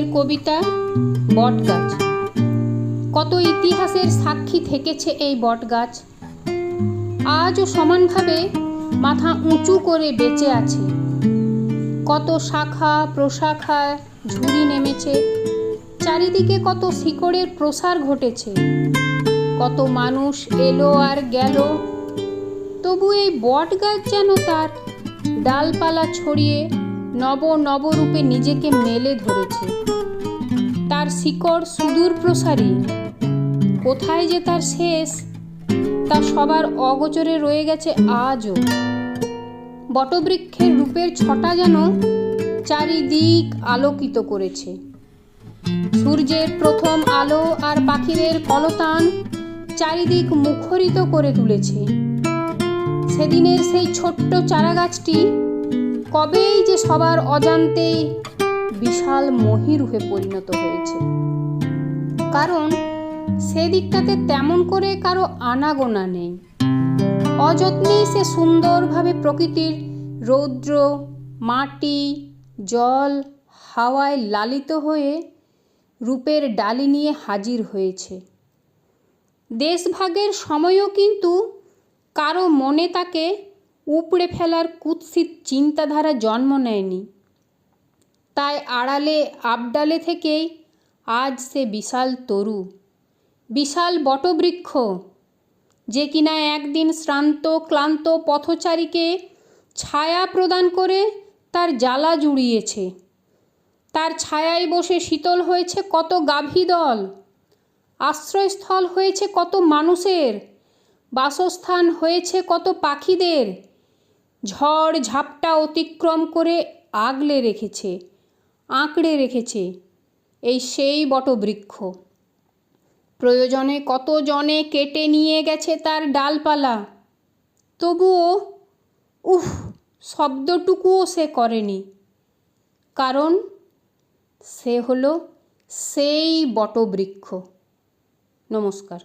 আজকের কবিতা বটগাছ। কত ইতিহাসের সাক্ষী থেকেছে এই বটগাছ। আজও সমানভাবে মাথা উঁচু করে বেঁচে আছে। কত শাখা প্রশাখা ঝুড়ি নেমেছে। চারিদিকে কত শিকড়ের প্রসার ঘটেছে। কত মানুষ এলো আর গেল। তবু এই বট গাছ যেন তার ডালপালা ছড়িয়ে নব নবরূপে নিজেকে মেলে ধরেছে। তার শিকড় সুদূর প্রসারী। কোথায় যে তার শেষ, তা সবার অগোচরে রয়ে গেছে আজও। বটবৃক্ষের রূপের ছটা যেন চারিদিক আলোকিত করেছে। সূর্যের প্রথম আলো আর পাখিদের কলতান চারিদিক মুখরিত করে তুলেছে। সেদিনের সেই ছোট্ট চারাগাছটি কবেই যে সবার অজান্তেই বিশাল মহিরূপে পরিণত হয়েছে? কারণ সেদিকটাতে তেমন করে কারও আনাগোনা নেই। অযত্নেই সে সুন্দরভাবে প্রকৃতির রৌদ্র, মাটি, জল, হাওয়ায় লালিত হয়ে রূপের ডালি নিয়ে হাজির হয়েছে। দেশভাগের সময়ও কিন্তু কারও মনে তাকে উপড়ে ফেলার কুৎসিত চিন্তাধারা জন্ম নেয়নি। তাই আড়ালে, আবডালে থেকেই আজ সে বিশাল তরু, বিশাল বটবৃক্ষ, যে কিনা একদিন শ্রান্ত, ক্লান্ত পথচারীকে ছায়া প্রদান করে তার জ্বালা জুড়িয়েছে। তার ছায়ায় বসে শীতল হয়েছে কত গাভী দল, আশ্রয়স্থল হয়েছে কত মানুষের, বাসস্থান হয়েছে কত পাখিদের ঝড় ঝাপটা অতিক্রম করে আগলে রেখেছে, আঁকড়ে রেখেছে এই সেই বটবৃক্ষ। প্রয়োজনে কত জনে কেটে নিয়ে গেছে তার ডালপালা? তবুও উফ শব্দটুকুও সে করেনি। কারণ, সে হলো সেই বটবৃক্ষ। নমস্কার।